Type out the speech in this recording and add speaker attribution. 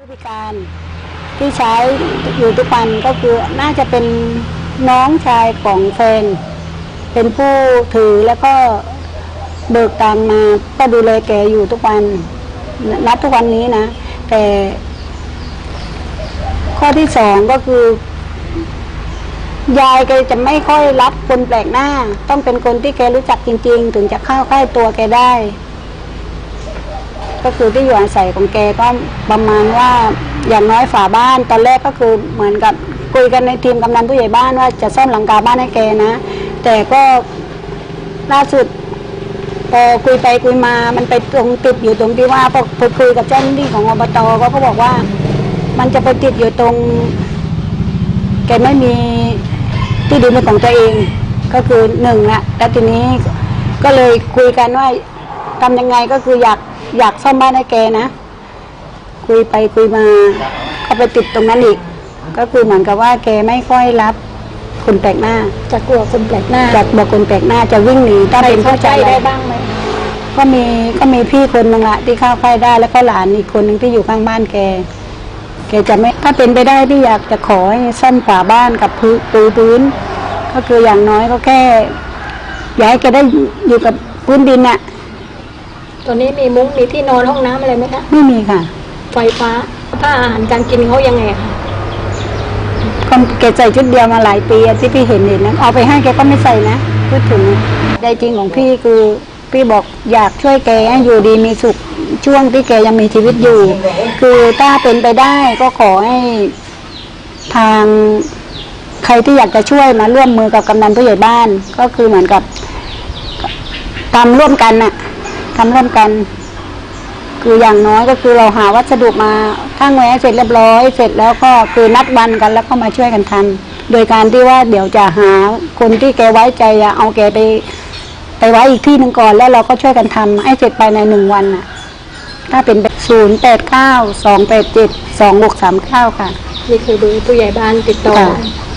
Speaker 1: ผู้พิการที่ใช้อยู่ทุกวันก็คือน่าจะเป็นน้องชายของแฟน เป็นผู้ถือแล้วก็เบิกตังมาก็ดูแลแกอยู่ทุกวันนับทุกวันนี้นะ แต่ ข้อที่สองก็คือยายแกจะไม่ค่อยรับคนแปลกหน้า ต้องเป็นคนที่แกรู้จักจริง ๆ ถึงจะเข้าใกล้ตัวแกได้ ก็คือที่อยู่อาศัยของแกก็ประมาณว่าอย่างน้อยฝาบ้านตอนแรกก็คือเหมือนกับคุยกันในทีมกำนันผู้ใหญ่บ้านว่าจะซ่อมหลังคาบ้านให้แกนะ แต่ก็ล่าสุดพอคุยไปคุยมามันไปตรงติดอยู่ตรงที่ว่าพอคุยกับเจ้าหน้าที่ของอบตก็เขาบอกว่า มันจะไปติดอยู่ตรง แกไม่มีที่ดินเป็นของตัวเอง ก็คือหนึ่งละแล้วทีนี้ก็เลยคุยกันว่าทำยังไงก็คืออยาก อยากซ่อมบ้านให้แกนะ คุยไปคุยมาก็ไปติดตรงนั้นอีก ก็คือเหมือนกับว่าแกไม่ค่อยรับคนแปลกหน้า
Speaker 2: จะกลัวคนแปลกหน้า
Speaker 1: จากบอกคนแปลกหน้าจะวิ่งหนีถ้าเป็น
Speaker 2: เข้า
Speaker 1: เข้า
Speaker 2: ใจ
Speaker 1: ใจ
Speaker 2: ได้บ้างไหม
Speaker 1: ก็มีก็มีพี่คนหนึงละที่เข้าค่ายได้แล้วก็หลานอีกคนหนึ่งที่อยู่ข้างบ้านแก แกจะไม่ถ้าเป็นไปได้ที่อยากจะขอให้ซ่อมฝาบ้านกับพื้นปูพื้น ก็คืออย่างน้อยก็แค่อยากให้แกได้อยู่กับพื้นดินน่ะ
Speaker 2: ตัวนี้มีมุ้งมีที่นอนห้องน้ำอะไรไหมคะ
Speaker 1: ไม่มีค่ะ
Speaker 2: ไฟฟ้าถ้าอาหารการกินเขายังไงคะ
Speaker 1: ก็แกใส่ชุดเดียวมาหลายปีอะที่พี่เห็นเห็นนะเอาไปให้แกก็ไม่ใส่นะพูดถึงใจจริงของพี่คือพี่บอกอยากช่วยแกให้อยู่ดีมีสุขช่วงที่แกยังมีชีวิตอยู่ คือถ้าเป็นไปได้ก็ขอให้ทางใครที่อยากจะช่วยมาร่วมมือกับกำนันผู้ใหญ่บ้าน ก็คือเหมือนกับทำร่วมกันน่ะ ทำร่วมกัน คืออย่างน้อยก็คือเราหาวัสดุมาทั้งไว้ให้เสร็จเรียบร้อย เสร็จแล้วก็คือนัดวันกันแล้วก็มาช่วยกันทำโดยการที่ว่าเดี๋ยวจะหาคนที่แกไว้ใจอะเอาแกไป ไปไว้อีกที่หนึ่งก่อนแล้วเราก็ช่วยกันทำให้เสร็จภายในหนึ่งวันน่ะ ถ้าเป็นศูนย์แปดเก้าสองแปดเจ็ดสองหกสามเก้าค่ะ
Speaker 2: นี่คือเบอร์ผู้ใหญ่บ้านติดต่อ
Speaker 1: ค่ะ